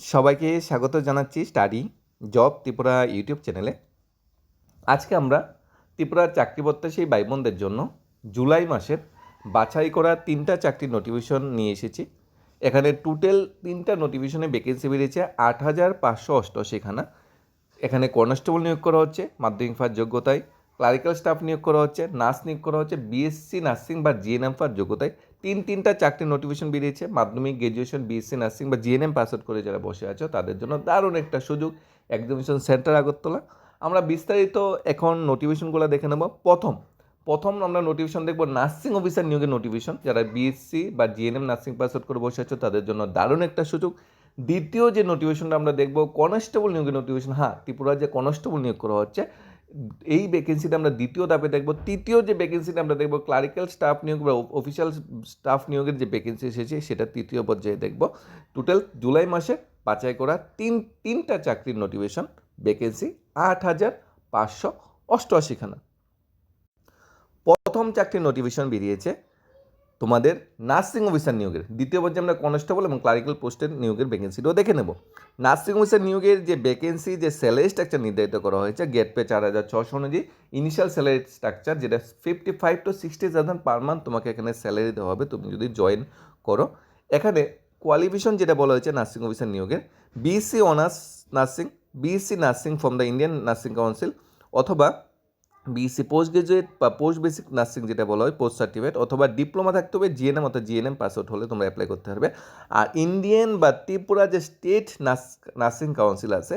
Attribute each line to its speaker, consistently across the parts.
Speaker 1: সবাইকে স্বাগত জানাচ্ছি স্টাডি জব ত্রিপুরা ইউটিউব চ্যানেলে। আজকে আমরা ত্রিপুরার চাকরি প্রত্যাশী ভাই বোনদের জন্য জুলাই মাসের বাছাই করা তিনটা চাকরির নোটিফিকেশন নিয়ে এসেছি। এখানে টোটাল তিনটা নোটিফিকেশনে ভ্যাকেন্সি বেরিয়েছে আট হাজার পাঁচশো অষ্টআশিখানা এখানে কনস্টেবল নিয়োগ করা হচ্ছে, মাধ্যমিক ফার যোগ্যতায় ক্লারিক্যাল স্টাফ নিয়োগ করা হচ্ছে নার্স নিয়োগ করা হচ্ছে বিএসসি নার্সিং বা জিএনএম ফার যোগ্যতায়। তিন তিনটা চাকরির নোটিফিকেশন বেরিয়েছে। মাধ্যমিক গ্র্যাজুয়েশন বিএসসি নার্সিং বা জিএনএম পাস আউট করে যারা বসে আছো, তাদের জন্য দারুণ একটা সুযোগ। Examination centre Agartala. আমরা বিস্তারিত এখন নোটিফিকেশনগুলো দেখে নেব। প্রথম প্রথম আমরা নোটিফিকেশন দেখব নার্সিং অফিসার নিয়োগের নোটিফিকেশন যারা বিএসসি বা জিএনএম নার্সিং পাস আউট করে বসে আছো, তাদের জন্য দারুণ একটা সুযোগ। দ্বিতীয় যে নোটিফিকেশনটা আমরা দেখব কনস্টেবল নিয়োগের নোটিফিকেশন হ্যাঁ ত্রিপুরা যে কনস্টেবল নিয়োগ করা হচ্ছে। এই ভ্যাকেন্সিটা আমরা দ্বিতীয় ধাপে দেখব। তৃতীয় যে ভ্যাকেন্সিটা আমরা দেখব ক্লারিক্যাল স্টাফ নিয়োগ বা অফিসিয়াল স্টাফ নিয়োগের যে ভ্যাকেন্সি এসেছে, সেটা তৃতীয় পর্যায়ে দেখব। টোটাল জুলাই মাসে বাছাই করা তিন, তিনটা চাকরির নোটিফিকেশন ভ্যাকেন্সি আট হাজার পাঁচশো অষ্টআশিখানা প্রথম চাকরির নোটিফিকেশন বেরিয়েছে তোমাদের নার্সিং অফিসার নিয়োগের, দ্বিতীয় পর্যায়ে আমরা কনস্টেবল এবং ক্লারিক্যাল পোস্টের নিয়োগের ভ্যাকেন্সিটাও দেখে নেব। নার্সিং অফিসার নিয়োগের যে ভ্যাকেন্সি যে স্যালারি স্ট্রাকচার নির্ধারিত করা হয়েছে গেট পে চার হাজার ছশো অনুযায়ী ইনিশিয়াল স্যালারি স্ট্রাকচার যেটা fifty five to sixty thousand per month তোমাকে এখানে স্যালারি দেওয়া হবে, তুমি যদি জয়েন করো। এখানে কোয়ালিফিকেশন যেটা বলা হয়েছে নার্সিং অফিসার নিয়োগের BSc honours nursing BSc nursing from the Indian nursing council অথবা বিএসসি পোস্ট গ্রাজুয়েট বা পোস্ট বেসিক নার্সিং যেটা বলা হয় পোস্ট সার্টিফিকেট অথবা ডিপ্লোমা থাকতে হবে জিএনএম অর্থাৎ জিএনএম পাস আউট হলে তোমরা অ্যাপ্লাই করতে পারবে। আর ইন্ডিয়ান বা ত্রিপুরা যে স্টেট নার্স কাউন্সিল আছে,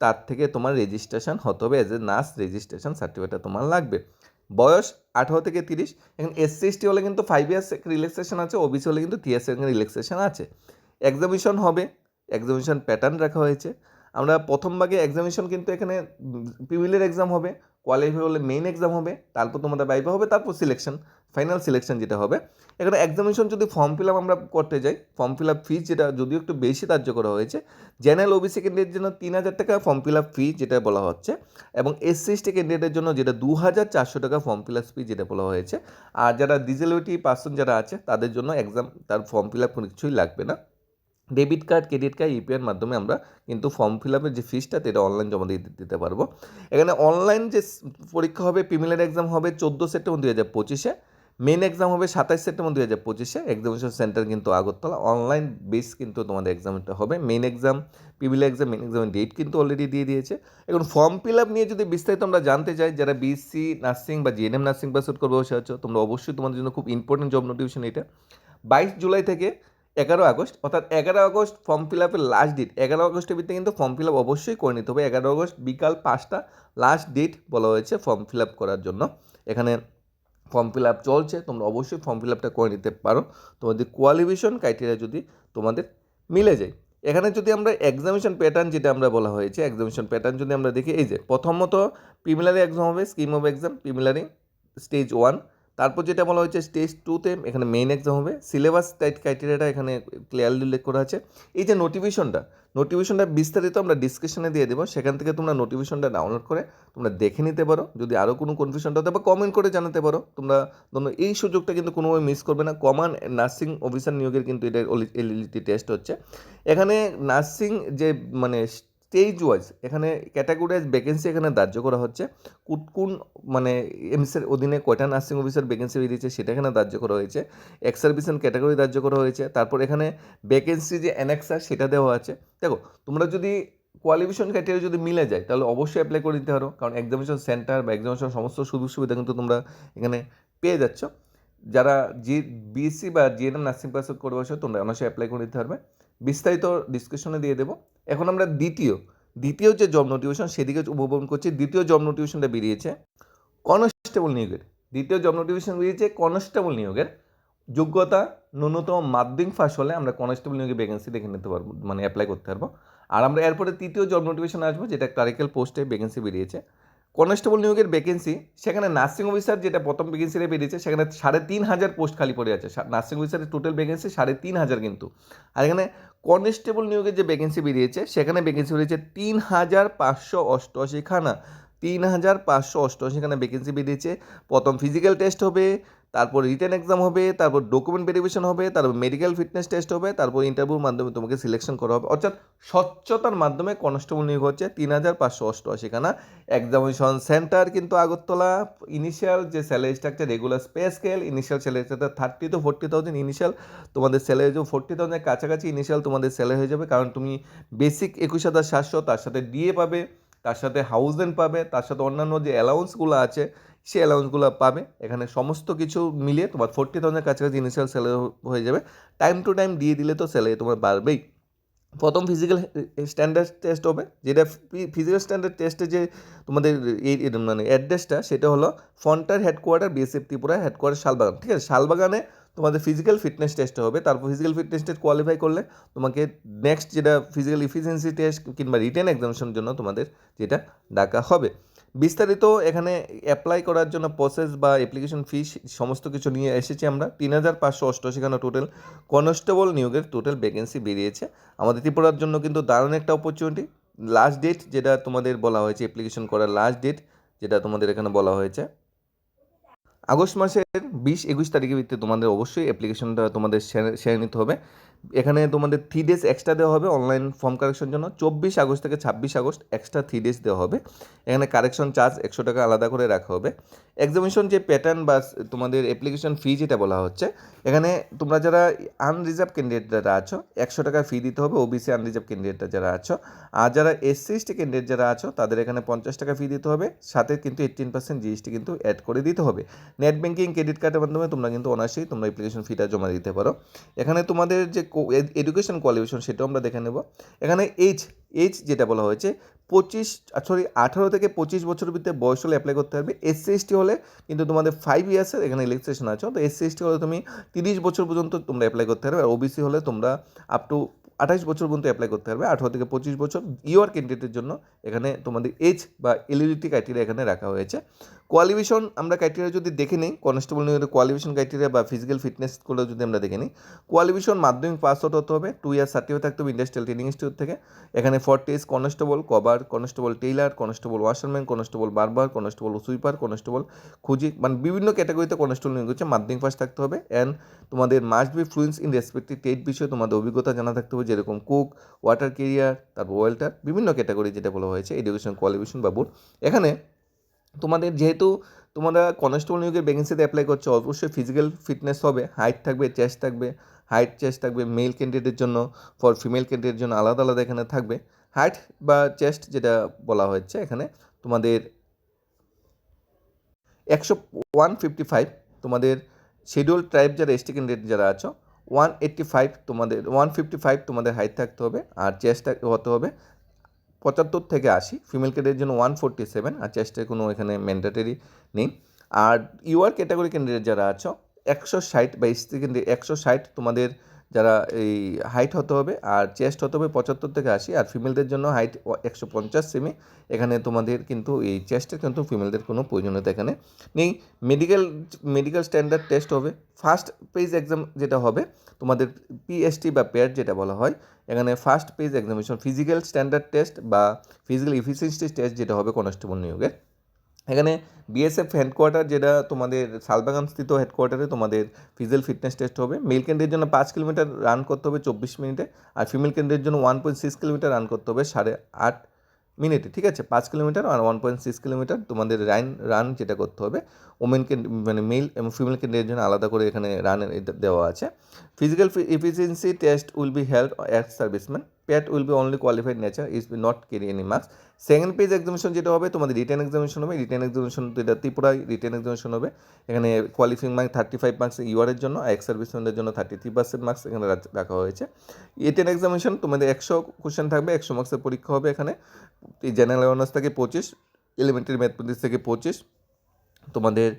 Speaker 1: তার থেকে তোমার রেজিস্ট্রেশন হতে হবে এজ এ নার্স রেজিস্ট্রেশন সার্টিফিকেটটা তোমার লাগবে। বয়স আঠারো থেকে তিরিশ, এখন এসসি এসটি হলে কিন্তু ফাইভ ইয়ার্স রিল্যাক্সেশন আছে ওবিসি হলে কিন্তু থ্রি ইয়ার্স রিল্যাক্সেশন আছে। এক্সামিশন হবে এক্সামিশন প্যাটার্ন রাখা হয়েছে। আমরা প্রথম ভাগে এক্সামিশন কিন্তু এখানে পিভিলের এক্সাম হবে। কোয়ালিফাই হলে মেইন এক্সাম হবে, তারপর তোমাদের বাইবা হবে, তারপর সিলেকশন ফাইনাল সিলেকশন যেটা হবে। এখানে এক্সামিনেশন যদি ফর্ম ফিল আপ আমরা করতে যাই ফর্ম ফিল আপ ফিজ যেটা যদিও একটু বেশি ধার্য করা হয়েছে জেনারেল ওবিসি ক্যান্ডিডেটের জন্য তিন হাজার টাকা ফর্ম ফিল আপ ফি যেটা বলা হচ্ছে, এবং এসসি এসটি ক্যান্ডিডেটের জন্য যেটা দু হাজার চারশো টাকা ফর্ম ফিল আপ ফি যেটা বলা হয়েছে, আর যারা ডিজেবিলিটি পার্সন যারা আছে, তাদের জন্য এক্সাম তার ফর্ম ফিল আপ কোনো কিছুই লাগবে না। ডেবিট কার্ড ক্রেডিট কার্ড ইউপিআইয়ের মাধ্যমে আমরা কিন্তু ফর্ম ফিল আপের যে ফিসটা সেটা অনলাইন জমা দিয়ে দিতে পারব। এখানে অনলাইন যে পরীক্ষা হবে প্রিমিলার এক্সাম হবে চোদ্দ সেপ্টেম্বর দুই হাজার পঁচিশে মেন এক্সাম হবে সাতাশ সেপ্টেম্বর দু হাজার পঁচিশে এক্সামিনেশন সেন্টার কিন্তু আগরতলা। অনলাইন বেস কিন্তু তোমাদের এক্সামটা হবে। Main exam preliminary exam main এক্সামের ডেট কিন্তু অলরেডি দিয়ে দিয়েছে। এখন ফর্ম ফিল আপ নিয়ে যদি বিস্তারিত আমরা জানতে চাই, যারা বিএসসি নার্সিং বা জিএনএম নার্সিং পাস আউট করবে বসে আছো, তোমরা অবশ্যই তোমাদের জন্য খুব ইম্পর্টেন্ট জব নোটিফিকেশন এটা। বাইশ জুলাই থেকে এগারো আগস্ট, অর্থাৎ এগারো আগস্ট ফর্ম ফিল আপের লাস্ট ডেট এগারো আগস্টের ভিতরে কিন্তু ফর্ম ফিল আপ অবশ্যই করে নিতে হবে। এগারো আগস্ট বিকাল পাঁচটা লাস্ট ডেট বলা হয়েছে ফর্ম ফিল আপ করার জন্য। এখানে ফর্ম ফিল আপ চলছে, তোমরা অবশ্যই ফর্ম ফিল আপটা করে নিতে পারো। তোমাদের কোয়ালিফিকেশন ক্রাইটেরিয়া যদি তোমাদের মিলে যায়। এখানে যদি আমরা এক্সামিনেশন প্যাটার্ন যেটা আমরা বলা হয়েছে এক্সামিনেশন প্যাটার্ন যদি আমরা দেখি, এই যে প্রথমত প্রিমিলারি এক্সাম হবে scheme of exam preliminary stage one তারপর যেটা বলা হয়েছে স্টেজ টুতে এখানে মেইন এক্সাম হবে। সিলেবাস টাইট ক্রাইটেরিয়াটা এখানে ক্লিয়ারলি উল্লেখ করা আছে। এই যে নোটিফিকেশনটা নোটিফিকেশনটা বিস্তারিত আমরা ডিসক্রিপশনে দিয়ে দেবো। সেখান থেকে তোমরা নোটিফিকেশনটা ডাউনলোড করে তোমরা দেখে নিতে পারো। যদি আরও কোনো কনফিউশনটা হতে বা কমেন্ট করে জানাতে পারো। তোমরা তোমরা এই সুযোগটা কিন্তু কোনোভাবে মিস করবে না। কমান নার্সিং অফিসার নিয়োগের কিন্তু এটা এলিজিবিলিটি টেস্ট হচ্ছে। এখানে নার্সিং যে মানে স্টেজ ওয়াইজ, এখানে ক্যাটাগরিজ ভ্যাকেন্সি এখানে ধার্য করা হচ্ছে। কোন কোন মানে এমসের অধীনে কয়টা নার্সিং অফিসার ভ্যাকেন্সি বেরিয়েছে সেটা এখানে ধার্য করা হয়েছে। এক্স সার্ভিসেন ক্যাটাগরি ধার্য করা হয়েছে। তারপর এখানে ভ্যাকেন্সি যে অ্যানেক্সার সেটা দেওয়া আছে। দেখো, তোমরা যদি কোয়ালিফিকেশন ক্রাইটেরিয়া যদি মিলে যায়, তাহলে অবশ্যই অ্যাপ্লাই করে দিতে পারো। কারণ এক্সামিনেশন সেন্টার বা এক্সামিনেশন সমস্ত সুযোগ সুবিধা কিন্তু তোমরা এখানে পেয়ে যাচ্ছ। যারা জি বিএসসি বা জিএনএম নার্সিং পাস করে বসে তোমরা অনার্সে অ্যাপ্লাই করে দিতে পারবে। বিস্তারিত ডিসক্রিপশনে দিয়ে দেবো। এখন আমরা দ্বিতীয় দ্বিতীয় যে জব নোটিফিকেশন সেদিকে উপভোগ করছি। দ্বিতীয় জব নোটিফিকেশনটা বেরিয়েছে কনস্টেবল নিয়োগের। দ্বিতীয় জব নোটিফিকেশন বেরিয়েছে কনস্টেবল নিয়োগের। যোগ্যতা ন্যূনতম মাধ্যমিক ফাঁস হলে আমরা কনস্টেবল নিয়োগে ভ্যাকেন্সি দেখে নিতে পারব মানে অ্যাপ্লাই করতে পারব। আর আমরা এরপরে তৃতীয় জব নোটিফিকেশন আসব, যেটা ক্লারিক্যাল পোস্টে ভ্যাকেন্সি বেরিয়েছে। কনস্টেবল নিয়োগের ভ্যাকেন্সি সেখানে নার্সিং অফিসার যেটা প্রথম ভ্যাকেন্সিতে বেরিয়েছে, সেখানে সাড়ে তিন হাজার পোস্ট খালি পড়ে আছে। নার্সিং অফিসারের টোটাল ভ্যাকেন্সি সাড়ে তিন হাজার কিন্তু। আর এখানে কনস্টেবল নিয়োগের যে ভ্যাকেন্সি বেরিয়েছে, সেখানে ভ্যাকেন্সি বেরিয়েছে তিন হাজার পাঁচশো অষ্টআশি খানা। তিন হাজার পাঁচশো অষ্টআশিখানা ভ্যাকেন্সি বেরিয়েছে। প্রথম ফিজিক্যাল টেস্ট হবে তারপর রিটার্ন এক্সাম হবে, তারপর ডকুমেন্ট ভেরিফিকেশন হবে, তারপর মেডিকেল ফিটনেস টেস্ট হবে, তারপর ইন্টারভিউর মাধ্যমে তোমাকে সিলেকশন করা হবে। অর্থাৎ স্বচ্ছতার মাধ্যমে কনস্টেবল নিয়োগ হচ্ছে তিন হাজার পাঁচশো অষ্টআশি খানা। এক্সামিনেশন সেন্টার কিন্তু আগরতলা ইনিশিয়াল যে salary structure regular pay scale initial salary structure thirty two forty thousand initial তোমাদের স্যালারি যে ফোর্টি থাউজেন্ডের কাছাকাছি ইনিশিয়াল তোমাদের স্যালারি হয়ে যাবে, কারণ তুমি বেসিক একুশ হাজার সাতশো, তার সাথে ডিএ পাবে, তার সাথে হাউজেন পাবে, তার সাথে অন্যান্য যে অ্যালাউন্সগুলো আছে সেই অ্যালাউন্সগুলো পাবে। এখানে সমস্ত কিছু মিলিয়ে তোমার ফোর্টি থাউজেন্ডের কাছাকাছি ইনিশিয়াল স্যালারি হয়ে যাবে। টাইম টু টাইম দিয়ে দিলে তো স্যালারি তোমার বাড়বেই। প্রথম ফিজিক্যাল স্ট্যান্ডার্ড টেস্ট হবে। যেটা ফিজিক্যাল স্ট্যান্ডার্ড টেস্টে যে তোমাদের এই এই মানে অ্যাড্রেসটা সেটা হলো frontier headquarter BSF Tripura headquarter Salbagan. ঠিক আছে? শালবাগানে তোমাদের ফিজিক্যাল ফিটনেস টেস্ট হবে। তারপর ফিজিক্যাল ফিটনেস টেস্ট কোয়ালিফাই করলে তোমাকে নেক্সট যেটা ফিজিক্যাল ইফিসিয়েন্সি টেস্ট কিংবা রিটেন এক্সামিনেশনের জন্য তোমাদের যেটা ডাকা হবে। বিস্তারিত এখানে অ্যাপ্লাই করার জন্য প্রসেস বা অ্যাপ্লিকেশন ফি সমস্ত কিছু নিয়ে এসেছি আমরা। তিন হাজার পাঁচশো অষ্টআশি খানা টোটাল কনস্টেবল নিয়োগের টোটাল ভ্যাকেন্সি বেরিয়েছে। আমাদের ত্রিপুরার জন্য কিন্তু দারুণ একটা অপরচুনিটি লাস্ট ডেট যেটা তোমাদের বলা হয়েছে অ্যাপ্লিকেশন করার লাস্ট ডেট যেটা তোমাদের এখানে বলা হয়েছে। আগস্ট মাসের বিশ একুশ তারিখের ভিত্তিতে তোমাদের অবশ্যই অ্যাপ্লিকেশনটা তোমাদের সেরে নিতে হবে। এখানে তোমাদের থ্রি ডেজ এক্সট্রা দেওয়া হবে অনলাইন ফর্ম কারেকশন জন্য। চব্বিশ আগস্ট থেকে ছাব্বিশ আগস্ট এক্সট্রা থ্রি ডেজ দেওয়া হবে। এখানে কারেকশন চার্জ একশো টাকা আলাদা করে রাখা হবে। এক্সামিনেশন যে প্যাটার্ন বা তোমাদের অ্যাপ্লিকেশন ফি যেটা বলা হচ্ছে, এখানে তোমরা যারা আনরিজার্ভ ক্যান্ডিডেট যারা আছো, একশো টাকা ফি দিতে হবে। ওবিসি আনরিজার্ভ ক্যান্ডিডেটরা যারা আছো, আর যারা এসসি এসটি ক্যান্ডিডেট যারা আছো, তাদের এখানে পঞ্চাশ টাকা ফি দিতে হবে। সাথে কিন্তু এইটিন পার্সেন্ট জিএসটি কিন্তু অ্যাড করে দিতে হবে। নেট ব্যাঙ্কিং ক্রেডিট কার্ডের মাধ্যমে তোমরা কিন্তু অনায়াসেই তোমরা অ্যাপ্লিকেশন ফিটা জমা দিতে পারো। এখানে তোমাদের যে এডুকেশন কোয়ালিফিকেশন সেটাও আমরা দেখে নেব। এখানে এইচ এইচ যেটা বলা হয়েছে, পঁচিশ সরি আঠারো থেকে পঁচিশ বছরের ভিতরে বয়স হলে অ্যাপ্লাই করতে পারবে এসসি এসটি হলে কিন্তু তোমাদের ফাইভ ইয়ার্সের এখানে ইলেকট্রেশন আছে। তো এসসি এসটি হলে তুমি তিরিশ বছর পর্যন্ত তোমরা অ্যাপ্লাই করতে পারবে। আর ওবিসি হলে তোমরা আপ টু আঠাশ বছর পর্যন্ত অ্যাপ্লাই করতে পারবে। আঠারো থেকে পঁচিশ বছর ইউর ক্যান্ডিডেটের জন্য এখানে তোমাদের এজ বা এলিজিবিলিটি ক্রাইটেরিয়া এখানে রাখা হয়েছে। কোয়ালিফিকেশন আমরা ক্রাইটেরিয়া যদি দেখে নিই কনস্টেবল নিয়োগের কোয়ালিফিকেশন ক্রাইটেরিয়া বা ফিজিক্যাল ফিটনেসগুলো যদি আমরা দেখে নিই কোয়ালিফিকেশন মাধ্যমিক পাস আউট হতে হবে টু ইয়ার সার্টিফিকেট থাকতে হবে ইন্ডাস্ট্রিয়াল ট্রেনিং ইনস্টিটিউট থেকে। এখানে forty age constable cover constable tailor constable washerman constable barber constable sweeper constable খুঁজি। মানে বিভিন্ন ক্যাটাগরিতে কনস্টেবল নিয়োগ হচ্ছে, মাধ্যমিক পাস থাকতে হবে। অ্যান্ড তোমাদের must be fluent in respective state বিষয়ে তোমাদের অভিজ্ঞতা জানা থাকতে হবে, যেরকম কুক ওয়াটার কেরিয়ার তারপর ওয়েল্টার বিভিন্ন ক্যাটাগরি যেটা বলা হয়েছে এডুকেশন কোয়ালিফিকেশন বা বোর্ড এখানে তোমাদের যেহেতু তোমরা কনস্টেবল নিয়োগের ভ্যাকেন্সিতে অ্যাপ্লাই করছ, অবশ্যই ফিজিক্যাল ফিটনেস হবে। হাইট থাকবে চেস্ট থাকবে। হাইট চেস্ট থাকবে মেল ক্যান্ডিডেটের জন্য। ফর ফিমেল ক্যান্ডিডেটের জন্য আলাদা আলাদা এখানে থাকবে। হাইট বা চেস্ট যেটা বলা হচ্ছে এখানে, তোমাদের একশো ওয়ান ফিফটি ফাইভ তোমাদের শিডিউল ট্রাইব যারা এসটি ক্যান্ডিডেট যারা আছো ওয়ান এইট্টি ফাইভ তোমাদের ওয়ান ফিফটি ফাইভ তোমাদের হাইট থাকতে হবে। আর চেস্ট হতে হবে পঁচাত্তর থেকে আশি। ফিমেল ক্যান্ডিডেট জন্য ওয়ান ফোরটি সেভেন আর চেস্টের কোনো এখানে ম্যান্ডেটারি নেই। আর ইউআর ক্যাটাগরি ক্যান্ডিডেট যারা আছো, একশো ষাট বা স্ত্রী ক্যান্ডিডেট একশো ষাট তোমাদের যারা এই হাইট হতে হবে আর চেস্ট হতে হবে পঁচাত্তর থেকে আশি, আর ফিমেলদের জন্য হাইট একশো পঞ্চাশ সেমি এখানে তোমাদের কিন্তু এই চেস্টের কিন্তু ফিমেলদের কোনো প্রয়োজনীয়তা এখানে নেই। মেডিকেল মেডিকেল স্ট্যান্ডার্ড টেস্ট হবে। ফার্স্ট পেজ এক্সাম যেটা হবে, তোমাদের পিএসটি বা পেয়ার যেটা বলা হয়, এখানে first phase examination physical standard test বা ফিজিক্যাল ইফিসিয়েন্সি টেস্ট যেটা হবে কনস্টেবল নিয়োগের। এখানে বিএসএফ হেডকোয়ার্টার যেটা তোমাদের শালবাগান স্থিত হেডকোয়ার্টারে তোমাদের ফিজিক্যাল ফিটনেস টেস্ট হবে। মেল ক্যান্ডিডেটের জন্য পাঁচ কিলোমিটার রান করতে হবে চব্বিশ মিনিটে আর ফিমেল ক্যান্ডিডেটের জন্য one point six kilometre run করতে হবে সাড়ে আট মিনিটে, ঠিক আছে? পাঁচ কিলোমিটার আর ওয়ান পয়েন্ট সিক্স কিলোমিটার তোমাদের রান রান যেটা করতে হবে। ওমেন মানে মেল এবং ফিমেল ক্যান্ডিডেটের জন্য আলাদা করে এখানে রান দেওয়া আছে। Physical efficiency test will be held as serviceman PAT will be only qualified nature is be not carry any marks second page examination যেটা হবে, তোমাদের রিটার্ন এক্সামিনেশন হবে রিটার্ন এক্সামিনেশন যেটা ত্রিপুরায় রিটার্ন এক্সামিনেশন হবে। এখানে qualifying mark thirty five marks ইউআরের জন্য ex সার্ভিসম্যানদের জন্য থার্টি থ্রি পার্সেন্ট মার্কস এখানে রাখা হয়েছে। রিটার্ন এক্সামিনেশন তোমাদের একশো কোশ্চেন থাকবে, একশো মার্কসের পরীক্ষা হবে এখানে। জেনারেল অ্যাওয়ারনেস থেকে পঁচিশ এলিমেন্টারি ম্যাথমেটিক্স থেকে পঁচিশ, তোমাদের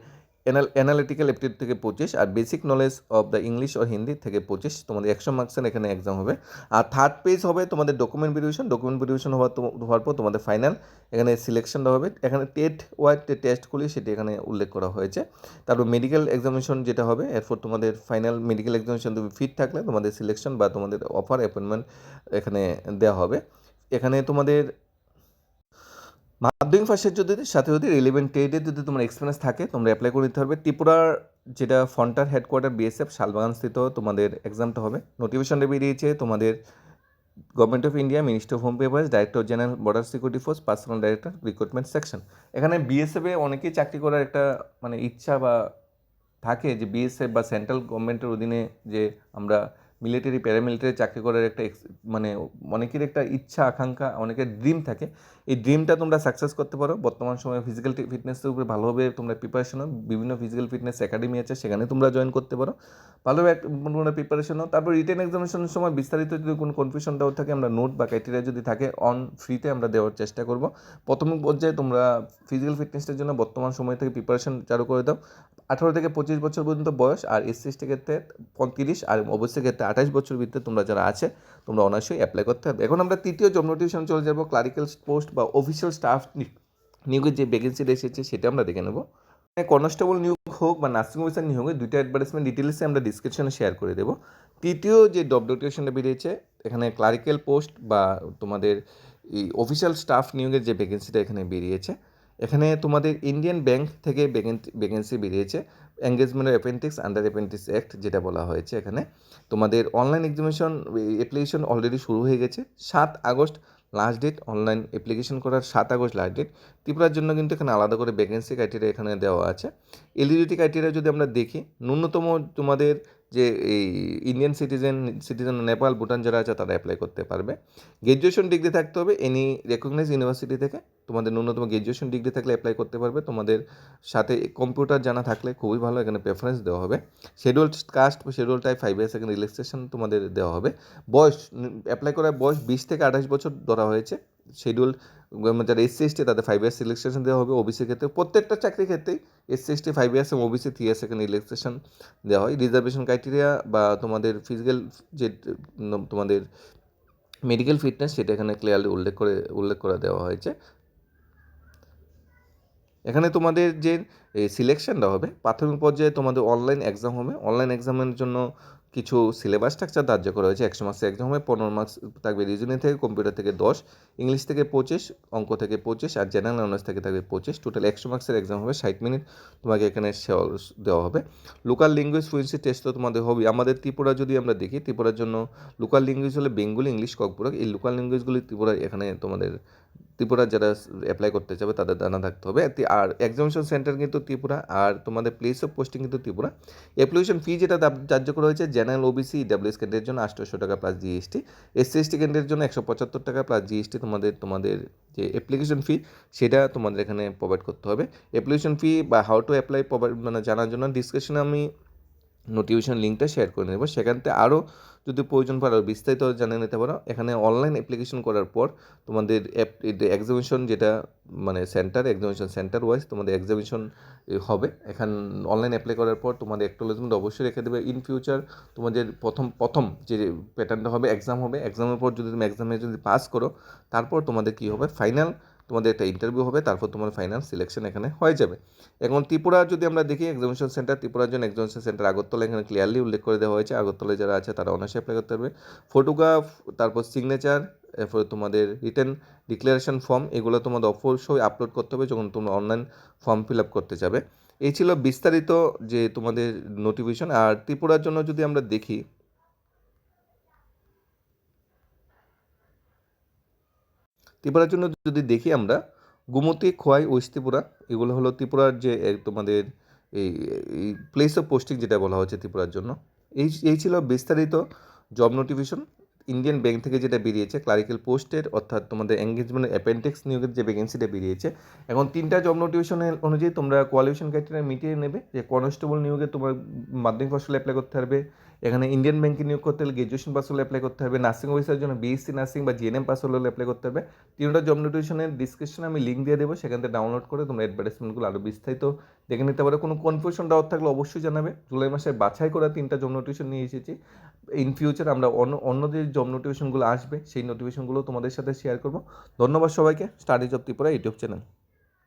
Speaker 1: অ্যানালিটিক্যাল এপ্টিটিউড থেকে পঁচিশ আর basic knowledge of the English ও হিন্দি থেকে পঁচিশ, তোমাদের একশো মার্কসের এখানে এক্সাম হবে। আর থার্ড পেজ হবে তোমাদের ডকুমেন্ট ভেরিফিকেশন ডকুমেন্ট ভেরিফিকেশন হওয়ার হওয়ার পর তোমাদের ফাইনাল এখানে সিলেকশনটা হবে। এখানে টেট ওয়াইড যে টেস্টগুলি সেটি এখানে উল্লেখ করা হয়েছে। তারপর মেডিকেল এক্সামিনেশন যেটা হবে, এরপর তোমাদের ফাইনাল মেডিকেল এক্সামিনেশন তুমি ফিট থাকলে তোমাদের সিলেকশন বা তোমাদের অফার অ্যাপয়েন্টমেন্ট এখানে দেওয়া হবে। এখানে তোমাদের মাধ্যমিক পাশের যদি সাথে যদি রিলেভেন্ট ট্রেডের যদি তোমার এক্সপিরিয়েন্স থাকে, তোমরা অ্যাপ্লাই করে নিতে পারবে। ত্রিপুরার যেটা ফন্টার হেডকোয়ার্টার বিএসএফ শালবাগান স্থিত তোমাদের এক্সামটা হবে। নোটিফিকেশনটা বেরিয়েছে তোমাদের government of India minister of home affairs director general border security force personnel director recruitment section এখানে বিএসএফে অনেকেই চাকরি করার একটা মানে ইচ্ছা বা থাকে যে বিএসএফ বা সেন্ট্রাল গভর্নমেন্টের অধীনে যে আমরা মিলিটারি প্যারামিলিটারি চাকরি করার একটা মানে অনেকের একটা ইচ্ছা, আকাঙ্ক্ষা, অনেকের ড্রিম থাকে। এই ড্রিমটা তোমরা সাকসেস করতে পারো। বর্তমান সময়ে ফিজিক্যাল ফিটনেসের উপরে ভালোভাবে তোমরা প্রিপারেশন হও বিভিন্ন ফিজিক্যাল ফিটনেস একাডেমি আছে, সেখানে তোমরা জয়েন করতে পারো। ভালোভাবে তোমরা প্রিপারেশন হও তারপর রিটেন এক্সামিনেশনের সময় বিস্তারিত যদি কোনো কনফিউশনটাও থাকে, আমরা নোট বা ক্রাইটেরিয়া যদি থাকে অন ফ্রিতে আমরা দেওয়ার চেষ্টা করব। প্রথম পর্যায়ে তোমরা ফিজিক্যাল ফিটনেসের জন্য বর্তমান সময় থেকে প্রিপারেশন চালু করে দাও। আঠারো থেকে পঁচিশ বছর পর্যন্ত বয়স, আর এসসি এসটি ক্ষেত্রে পঁয়ত্রিশ, আর অবশ্যই ক্ষেত্রে আঠাশ বছর ভিতরে তোমরা যারা আছে, তোমরা অনার্সই অ্যাপ্লাই করতে হবে। এখন আমরা তৃতীয় জব নোটিফিকেশন চলে যাব। ক্লারিক্যাল পোস্ট বা অফিসিয়াল স্টাফ নিয়োগের যে ভ্যাকেন্সিটা এসেছে সেটা আমরা দেখে নেব। কনস্টেবল নিয়োগ হোক বা নার্সিং অফিসার নিয়োগ হোক, দুইটা অ্যাডভার্টাইজমেন্ট ডিটেলসে আমরা ডিসক্রিপশনে শেয়ার করে দেবো। তৃতীয় যে জব বেরিয়েছে, এখানে ক্লারিক্যাল পোস্ট বা তোমাদের এই অফিসিয়াল স্টাফ নিয়োগের যে ভ্যাকেন্সিটা এখানে বেরিয়েছে, এখানে তোমাদের ইন্ডিয়ান ব্যাংক থেকে ভ্যাকেন্সি বেরিয়েছে। Engagement apprentices under apprentices act যেটা বলা হয়েছে এখানে। তোমাদের অনলাইন এক্সামিনেশন অ্যাপ্লিকেশন অলরেডি শুরু হয়ে গেছে। সাত August last date online application করার সাত আগস্ট লাস্ট ডেট ত্রিপুরার জন্য কিন্তু এখানে আলাদা করে ভ্যাকেন্সি ক্রাইটেরিয়া এখানে দেওয়া আছে। এলিজিবিলিটি ক্রাইটেরিয়া যদি আমরা দেখি, ন্যূনতম তোমাদের যে এই Indian citizen citizen Nepal Bhutan যারা আছে, তারা অ্যাপ্লাই করতে পারবে। গ্র্যাজুয়েশন ডিগ্রি থাকতে হবে এনি রেকগনাইজ ইউনিভার্সিটি থেকে। তোমাদের ন্যূনতম গ্র্যাজুয়েশন ডিগ্রি থাকলে অ্যাপ্লাই করতে পারবে। তোমাদের সাথে কম্পিউটার জানা থাকলে খুবই ভালো, এখানে প্রেফারেন্স দেওয়া হবে। Schedule caste schedule tribe five years এখানে রিল্যাক্সেশন তোমাদের দেওয়া হবে। বয়স অ্যাপ্লাই করার বয়স বিশ থেকে আঠাশ বছর ধরা হয়েছে। শিডিউল যারা এসসি এসটি তাদের ফাইভ ইয়ার্স রিল্যাক্সেশন দেওয়া হবে ওবিসির ক্ষেত্রে। প্রত্যেকটা চাকরির ক্ষেত্রেই এসসি এসটি ফাইভ ইয়ার্স এবং ওবিসি থ্রি ইয়ার্স এখানে রিল্যাক্সেশন দেওয়া হয়। রিজার্ভেশন ক্রাইটেরিয়া বা তোমাদের ফিজিক্যাল যে তোমাদের মেডিকেল ফিটনেস সেটা এখানে ক্লিয়ারলি উল্লেখ করে উল্লেখ করে দেওয়া হয়েছে। এখানে তোমাদের যে সিলেকশনটা হবে, প্রাথমিক পর্যায়ে তোমাদের অনলাইন এক্সাম হবে। অনলাইন এক্সামের জন্য কিছু সিলেবাস স্ট্রাকচার ধার্য করা হয়েছে। একশো মার্কসের এক্সাম হবে, পনেরো মার্কস থাকবে রিজনিং থেকে কম্পিউটার থেকে দশ ইংলিশ থেকে পঁচিশ, অঙ্ক থেকে পঁচিশ আর জেনারেল অনার্স থেকে থাকবে পঁচিশ। টোটাল একশো মার্কসের এক্সাম হবে ষাট মিনিট তোমাকে এখানে দেওয়া হবে। লোকাল ল্যাঙ্গুয়েজ ফ্লুয়েন্সি টেস্ট তো তোমাদের হবে আমাদের ত্রিপুরা যদি আমরা দেখি, ত্রিপুরার জন্য লোকাল ল্যাঙ্গুয়েজ হলে বেঙ্গলি ইংলিশ ককপুরক। এই লোকাল ল্যাঙ্গুয়েজগুলি ত্রিপুরা এখানে তোমাদের ত্রিপুরা যারা অ্যাপ্লাই করতে চাবে তাদের জানা থাকতে হবে। আর এক্সামিনেশন সেন্টার কিন্তু ত্রিপুরা, আর তোমাদের প্লেস অফ পোস্টিং কিন্তু ত্রিপুরা। অ্যাপ্লিকেশন ফি যেটা ধার্য করা হয়েছে জেনারেল ওবিসি ডাব্লিউএস কেন্দ্রের জন্য আটশোশো টাকা প্লাস জিএসটি এসসি এসটি কেন্দ্রের জন্য একশো পঁচাত্তর টাকা প্লাস জিএসটি তোমাদের তোমাদের যে অ্যাপ্লিকেশন ফি সেটা তোমাদের এখানে প্রোভাইড করতে হবে। অ্যাপ্লিকেশন ফি বা হাউ টু অ্যাপ্লাই প্রোভাইড মানে জানার জন্য ডিসক্রিপশনে আমি নোটিফিকেশন লিঙ্কটা শেয়ার করে নেব। সেখান থেকে আরও যদি প্রয়োজন পড়ে, আরও বিস্তারিত জানিয়ে নিতে পারো। এখানে অনলাইন অ্যাপ্লিকেশন করার পর তোমাদের এক্সামিনেশন যেটা মানে সেন্টার এক্সামিনেশন সেন্টার ওয়াইজ তোমাদের এক্সামিনেশন হবে। এখান অনলাইন অ্যাপ্লাই করার পর তোমাদের অ্যাকনোলেজমেন্ট অবশ্যই রেখে দেবে। ইন ফিউচার তোমাদের প্রথম প্রথম যে প্যাটার্নটা হবে এক্সাম হবে এক্সামের পর যদি তুমি এক্সামে যদি পাস করো, তারপর তোমাদের কী হবে? ফাইনাল তোমাদের একটা ইন্টারভিউ হবে, তারপর তোমার ফাইনাল সিলেকশন এখানে হয়ে যাবে। এখন ত্রিপুরা যদি আমরা দেখি এক্সামিনেশন সেন্টার ত্রিপুরার জন্য এক্সামিনেশন সেন্টার আগরতলা, এখানে ক্লিয়ারলি উল্লেখ করে দেওয়া হয়েছে। আগরতলায় যারা আছে, তারা অনার্সে অ্যাপ্লাই করতে পারবে। ফটোগ্রাফ তারপর সিগনেচার এরপর তোমাদের রিটেন ডিক্লারেশন ফর্ম এগুলো তোমাদের অবশ্যই আপলোড করতে হবে যখন তোমরা অনলাইন ফর্ম ফিল আপ করতে যাবে। এই ছিল বিস্তারিত যে তোমাদের নোটিফিকেশন আর ত্রিপুরার জন্য যদি আমরা দেখি ত্রিপুরার জন্য যদি দেখি আমরা, গুমতি, খোয়াই ওয়েস্ট ত্রিপুরা এগুলো হলো ত্রিপুরার যে তোমাদের এই প্লেস অফ পোস্টিং যেটা বলা হচ্ছে ত্রিপুরার জন্য। এই এই ছিল বিস্তারিত জব নোটিফিকেশন ইন্ডিয়ান ব্যাংক থেকে যেটা বেরিয়েছে ক্লারিক্যাল পোস্টের অর্থাৎ তোমাদের এঙ্গেজমেন্ট অ্যাপেন্ডিক্স নিয়োগের যে ভ্যাকেন্সিটা বেরিয়েছে, এখন তিনটা জব নোটিফিকেশন অনুযায়ী তোমরা কোয়ালিফিকেশন ক্রাইটেরিয়া মিটিয়ে নেবে যে কনস্টেবল নিয়োগে তোমার মাধ্যমিক ফসল অ্যাপ্লাই করতে পারবে, এখানে ইন্ডিয়ান ব্যাংকে নিয়োগ করতে হলে গ্রাজুয়েশন পাস হলে অ্যাপ্লাই করতে হবে নার্সিং অফিসার জন্য বিএসসি নার্সিং বা জিএনএম পাস হলে অ্যাপ্লাই করতে হবে, তিনটা জব নোটিফিকেশনের ডিসক্রিপশনে আমি লিঙ্ক দিয়ে দেবো, সেখান থেকে ডাউনলোড করে তোমরা অ্যাডভার্টাইজমেন্টগুলো আরও বিস্তারিত দেখে নিতে পারো, কোনো কনফিউশন ডাউট থাকলে অবশ্যই জানাবে, জুলাই মাসে বাছাই করা তিনটা জব নোটিফিকেশন নিয়ে এসেছি ইন ফিউচার আমরা অন্য, অন্যদের জব নোটিফিকেশনগুলো আসবে, সেই নোটিফিকেশনগুলো তোমাদের সাথে শেয়ার করব। ধন্যবাদ সবাইকে study job Tripura YouTube channel.